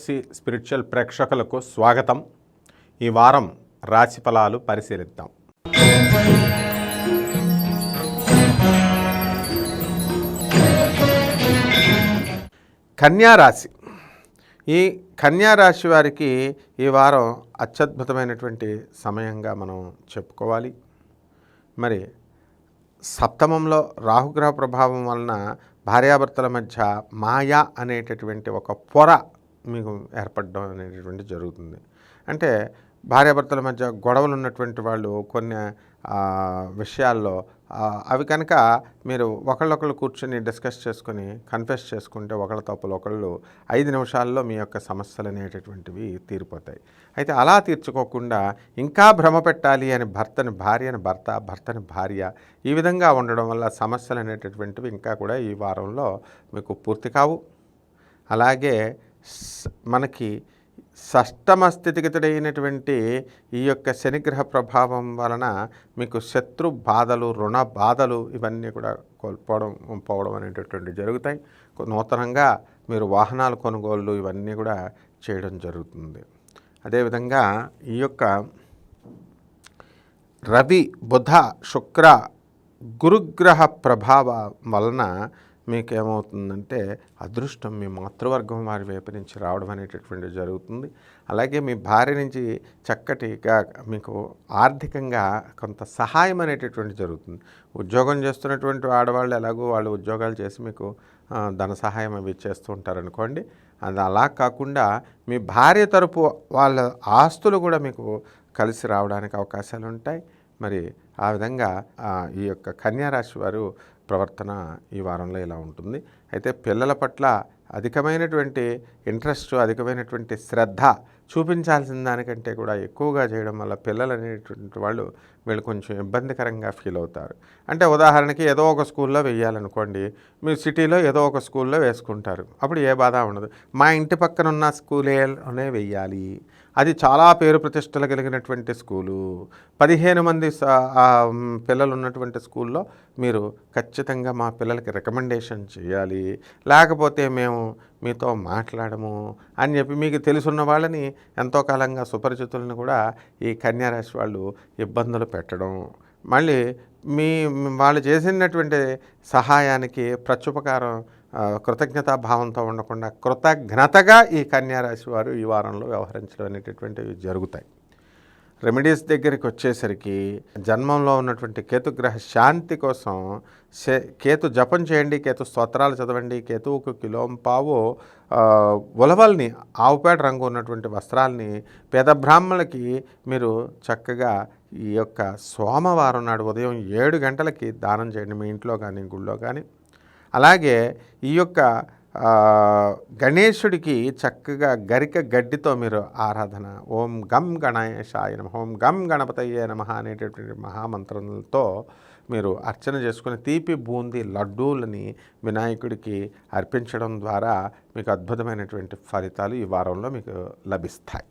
PFC spiritual ప్రేక్షకులకు స్వాగతం. ఈ వారం రాశి ఫలాలు పరిశీలిద్దాం. కన్యా రాశి. ఈ కన్యా రాశి వారికి ఈ వారం అత్యద్భుతమైనటువంటి సమయంగా మనం చెప్పుకోవాలి. మరి సప్తమంలో రాహుగ్రహ ప్రభావం వలన భార్యాభర్తల మధ్య మాయా అనేటటువంటి ఒక పొర మీకు ఏర్పడడం అనేటటువంటి జరుగుతుంది. అంటే భార్యాభర్తల మధ్య గొడవలు ఉన్నటువంటి వాళ్ళు కొన్ని విషయాల్లో అవి కనుక మీరు ఒకళ్ళొకళ్ళు కూర్చొని డిస్కస్ చేసుకొని కన్ఫెస్ చేసుకుంటే ఒకళ్ళ తప్పులు ఒకళ్ళు ఐదు నిమిషాల్లో మీ యొక్క సమస్యలు అనేటటువంటివి తీరిపోతాయి. అయితే అలా తీర్చుకోకుండా ఇంకా భ్రమ పెట్టాలి అని భర్తని భార్యని భర్త భర్తని భార్య ఈ విధంగా ఉండడం వల్ల సమస్యలు అనేటటువంటివి ఇంకా కూడా ఈ వారంలో మీకు పూర్తి కావు. అలాగే మనకి షష్టమ స్థితిగతుడైనటువంటి ఈ యొక్క శనిగ్రహ ప్రభావం వలన మీకు శత్రు బాధలు రుణ బాధలు ఇవన్నీ కూడా కోల్పోవడం పోవడం అనేటటువంటి జరుగుతాయి. నూతనంగా మీరు వాహనాల కొనుగోళ్ళు ఇవన్నీ కూడా చేయడం జరుగుతుంది. అదేవిధంగా ఈ యొక్క రవి బుధ శుక్ర గురుగ్రహ ప్రభావం వలన మీకు ఏమవుతుందంటే అదృష్టం మీ మాతృవర్గం వారి వైపు నుంచి రావడం అనేటటువంటిది జరుగుతుంది. అలాగే మీ భార్య నుంచి చక్కటిగా మీకు ఆర్థికంగా కొంత సహాయం అనేటటువంటి జరుగుతుంది. ఉద్యోగం చేస్తున్నటువంటి ఆడవాళ్ళు ఎలాగో వాళ్ళు ఉద్యోగాలు చేసి మీకు ధన సహాయం అవి చేస్తూ ఉంటారనుకోండి. అది అలా కాకుండా మీ భార్య తరపు వాళ్ళ ఆస్తులు కూడా మీకు కలిసి రావడానికి అవకాశాలు ఉంటాయి మరి ఆ విధంగా ఈ యొక్క కన్యారాశి వారు ప్రవర్తన ఈ వారంలో ఇలా ఉంటుంది. అయితే పిల్లల పట్ల అధికమైనటువంటి ఇంట్రెస్ట్ అధికమైనటువంటి శ్రద్ధ చూపించాల్సిన దానికంటే కూడా ఎక్కువగా చేయడం వల్ల పిల్లలు అనేటువంటి వాళ్ళు వీళ్ళు కొంచెం ఇబ్బందికరంగా ఫీల్ అవుతారు. అంటే ఉదాహరణకి ఏదో ఒక స్కూల్లో వేయాలనుకోండి మీరు సిటీలో ఏదో ఒక స్కూల్లో వేసుకుంటారు. అప్పుడు ఏ బాధ ఉండదు. మా ఇంటి పక్కన ఉన్న స్కూలేనే వెయ్యాలి. అది చాలా పేరు ప్రతిష్టలు కలిగినటువంటి స్కూలు. పదిహేను మంది స- పిల్లలు ఉన్నటువంటి స్కూల్లో మీరు ఖచ్చితంగా మా పిల్లలకి రికమెండేషన్ చేయాలి. లేకపోతే మేము మీతో మాట్లాడము అని చెప్పి మీకు తెలుసున్న వాళ్ళని ఎంతో కాలంగా సుపరిచితులను కూడా ఈ కన్యారాశి వాళ్ళు ఇబ్బందులు పెట్టడం. మళ్ళీ మీ వాళ్ళు చేసినటువంటి సహాయానికి ప్రత్యుపకారం కృతజ్ఞతాభావంతో కృతజ్ఞతా భావంతో ఉండకుండా కృతజ్ఞతగా ఈ కన్యారాశి వారు ఈ వారంలో వ్యవహరించడం అనేటటువంటివి జరుగుతాయి. రెమెడీస్ దగ్గరికి వచ్చేసరికి జన్మంలో ఉన్నటువంటి కేతుగ్రహ శాంతి కోసం కేతు జపం చేయండి కేతు స్తోత్రాలు చదవండి కేతువుకు కిలోం పావు ఉలవల్ని ఆవుపేట రంగు ఉన్నటువంటి వస్త్రాల్ని పేద బ్రాహ్మణులకి మీరు చక్కగా ఈ యొక్క సోమవారం నాడు ఉదయం ఏడు గంటలకి దానం చేయండి. మీ ఇంట్లో కానీ గుళ్ళో కానీ అలాగే ఈ యొక్క గణేశుడికి చక్కగా గరిక గడ్డితో మీరు ఆరాధన. ఓం గం గణేశాయ నమ ఓం గం గణపతయ్య నమ అనేటటువంటి మహామంత్రంతో మీరు అర్చన చేసుకుని తీపి బూందీ లడ్డూలని వినాయకుడికి అర్పించడం ద్వారా మీకు అద్భుతమైనటువంటి ఫలితాలు ఈ వారంలో మీకు లభిస్తాయి.